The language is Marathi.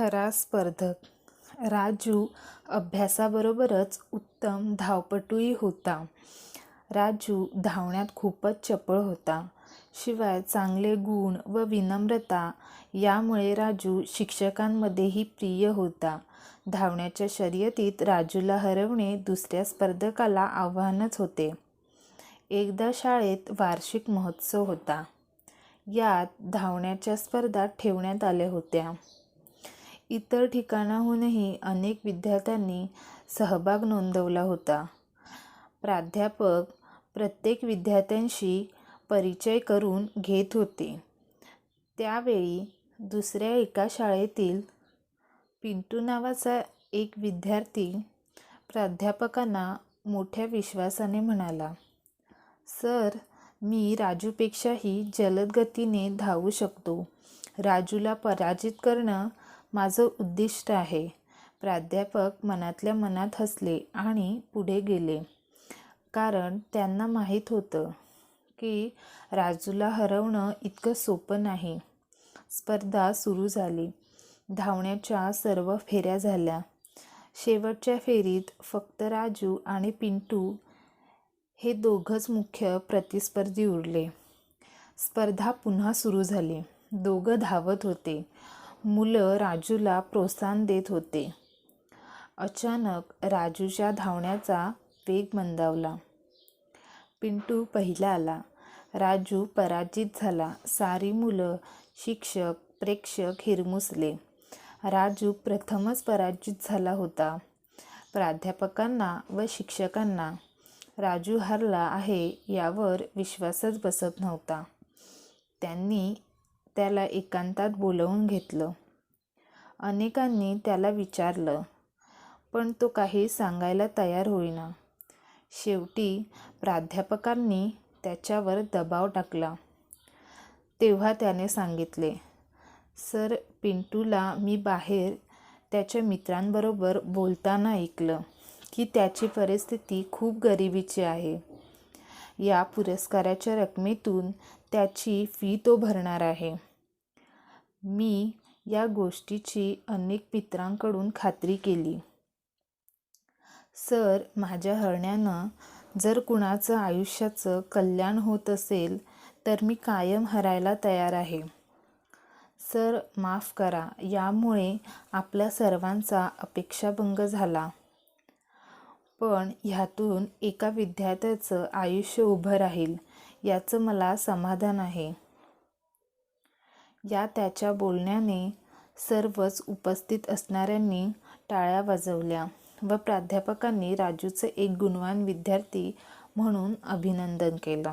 खरा स्पर्धक राजू अभ्यासाबरोबरच उत्तम धावपटूही होता. राजू धावण्यात खूपच चपळ होता. शिवाय चांगले गुण व विनम्रता यामुळे राजू शिक्षकांमध्येही प्रिय होता. धावण्याच्या शर्यतीत राजूला हरवणे दुसऱ्या स्पर्धकाला आव्हानच होते. एकदा शाळेत वार्षिक महोत्सव होता. यात धावण्याच्या स्पर्धा ठेवण्यात आल्या होत्या. इतर ठिकाणाहूनही अनेक विद्यार्थ्यांनी सहभाग नोंदवला होता. प्राध्यापक प्रत्येक विद्यार्थ्यांशी परिचय करून घेत होते. त्यावेळी दुसऱ्या एका शाळेतील पिंटू नावाचा एक विद्यार्थी प्राध्यापकांना मोठ्या विश्वासाने म्हणाला, सर, मी राजूपेक्षाही जलद गतीने धावू शकतो. राजूला पराजित करणं माझं उद्दिष्ट आहे. प्राध्यापक मनातल्या मनात हसले आणि पुढे गेले. कारण त्यांना माहीत होतं की राजूला हरवणं इतकं सोपं नाही. स्पर्धा सुरू झाली. धावण्याच्या सर्व फेऱ्या झाल्या. शेवटच्या फेरीत फक्त राजू आणि पिंटू हे दोघंच मुख्य प्रतिस्पर्धी उरले. स्पर्धा पुन्हा सुरू झाली. दोघं धावत होते. मुलं राजूला प्रोत्साहन देत होते. अचानक राजूच्या धावण्याचा वेग मंदावला. पिंटू पहिला आला. राजू पराजित झाला. सारी मुलं, शिक्षक, प्रेक्षक हिरमुसले. राजू प्रथमच पराजित झाला होता. प्राध्यापकांना व शिक्षकांना राजू हरला आहे यावर विश्वासच बसत नव्हता. त्यांनी त्याला एकांतात बोलवून घेतलं. अनेकांनी त्याला विचारलं, पण तो काही सांगायला तयार होईना. शेवटी प्राध्यापकांनी त्याच्यावर दबाव टाकला. तेव्हा त्याने सांगितले, सर, पिंटूला मी बाहेर त्याच्या मित्रांबरोबर बोलताना ऐकलं की त्याची परिस्थिती खूप गरिबीची आहे. या पुरस्काराच्या रकमेतून त्याची फी तो भरणार आहे. मी या गोष्टीची अनेक मित्रांकडून खात्री केली. सर, माझ्या हरण्यानं जर कुणाचं आयुष्याचं कल्याण होत असेल तर मी कायम हरायला तयार आहे. सर, माफ करा. यामुळे आपल्या सर्वांचा अपेक्षाभंग झाला. पण ह्यातून एका विद्यार्थ्याचं आयुष्य उभं राहील याचं मला समाधान आहे. या त्याच्या बोलण्याने सर्वच उपस्थित असणाऱ्यांनी टाळ्या वाजवल्या व प्राध्यापकांनी राजूचं एक गुणवान विद्यार्थी म्हणून अभिनंदन केलं.